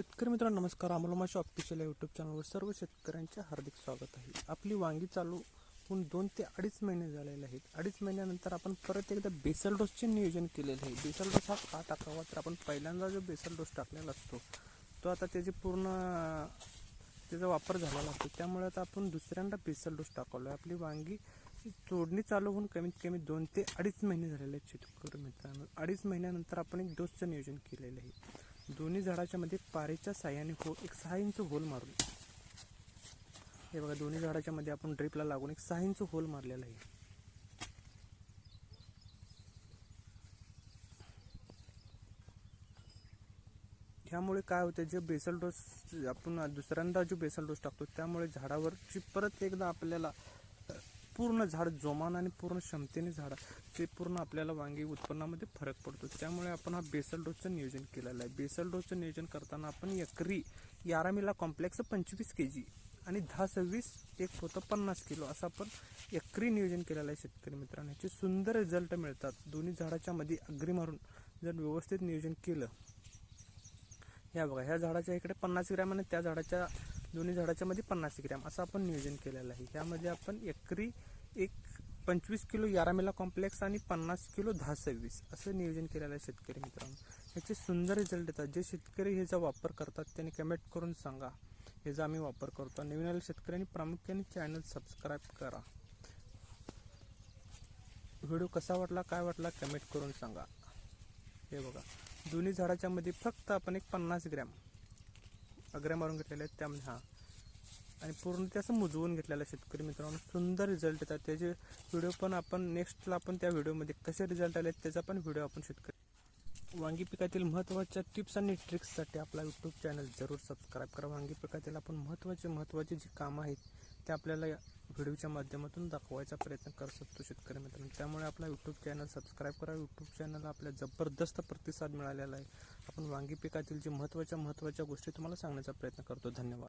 शेतकरी मित्रांनो नमस्कार. अमोलमाशी ऑफिशियल यूट्यूब चॅनलवर सर्व शेतकऱ्यांचे हार्दिक स्वागत आहे. आपली वांगी चालू होऊन दोन ते अडीच महिने झालेले आहेत. अडीच महिन्यानंतर आपण परत एकदा बेसल डोसचे नियोजन केलेले आहे. बेसल डोस हा का टाकावा तर आपण पहिल्यांदा जो बेसल डोस टाकलेला असतो तो आता त्याची पूर्ण त्याचा वापर झालेला असतो. त्यामुळे आता आपण दुसऱ्यांदा बेसल डोस टाकवलो आहे आपली वांगी तोडणी चालू होऊन कमीत कमी दोन ते अडीच महिने झालेले आहेत शेतकरी मित्रांनो. अडीच महिन्यानंतर आपण एक डोसचं नियोजन केलेलं आहे. दोन्ही झाडाच्या मध्ये पारेच्या साह्याने हो एक सहा इंच होल मारून हे बघा दोन्ही झाडाच्या मध्ये आपण ड्रिपला लागून एक सहा इंच होल मारलेला आहे. ह्यामुळे काय होतं जे बेसल डोस आपण दुसऱ्यांदा जो बेसल डोस टाकतो त्यामुळे झाडावरची परत एकदा आपल्याला पूर्ण झाड जोमान आणि पूर्ण क्षमतेने झाड ते पूर्ण आपल्याला वांगी उत्पन्नामध्ये फरक पडतो. त्यामुळे आपण हा बेसल डोसचं नियोजन केलेलं आहे. बेसल डोसचं नियोजन करताना आपण एकरी यारामिला कॉम्प्लेक्स पंचवीस के जी आणि दहा सव्वीस एक होतं पन्नास किलो असं आपण एकरी नियोजन केलेलं आहे शेतकरी मित्रांनो. याचे सुंदर रिझल्ट मिळतात. दोन्ही झाडाच्या मध्ये अग्री मारून जर व्यवस्थित नियोजन केलं. या बघा ह्या झाडाच्या इकडे पन्नास ग्रॅम आणि त्या झाडाच्या दोन्ही झाडाच्या मध्ये पन्नास ग्रॅम असं आपण नियोजन केलेलं आहे. यामध्ये आपण एकरी एक पंचवीस किलो यारामेला कॉम्प्लेक्स आणि पन्नास किलो दहा सव्वीस असं नियोजन केलेलं आहे शेतकरी मित्रांनो. ह्याचे सुंदर रिझल्ट येतात जे शेतकरी ह्याचा वापर करतात त्यांनी कमेंट करून सांगा. ह्याचा आम्ही वापर करतो. नवीन आलेल्या शेतकऱ्यांनी प्रामुख्याने चॅनल सबस्क्राईब करा. व्हिडिओ कसा वाटला काय वाटला कमेंट करून सांगा. हे बघा. दोन्ही झाडाच्यामध्ये फक्त आपण एक पन्नास ग्रॅम अग्रॅम मारून घेतलेले आहेत. त्यामध्ये हां आणि पूर्ण ते असं मुजवून घेतलेलं शेतकरी मित्रांनो. सुंदर रिझल्ट येतात. त्याचे व्हिडिओ पण आपण नेक्स्टला आपण त्या व्हिडिओमध्ये कसे रिझल्ट आले त्याचा पण व्हिडिओ आपण शेतकरी वांगी पिकातील महत्त्वाच्या टिप्स आणि ट्रिक्ससाठी आपला यूट्यूब चॅनल जरूर सबस्क्राईब करा. वांगी पिकातील आपण महत्त्वाचे महत्त्वाचे जे कामं आहेत ते आपल्याला व्हिडिओच्या माध्यमातून दाखवायचा प्रयत्न करू शकतो शेतकरी मित्रांनो. त्यामुळे आपला यूट्यूब चॅनल सबस्क्राईब करा. यूट्यूब चॅनलला आपल्या जबरदस्त प्रतिसाद मिळालेला आहे. आपण वांगी पिकातील जे महत्त्वाच्या महत्त्वाच्या गोष्टी तुम्हाला सांगण्याचा प्रयत्न करतो. धन्यवाद.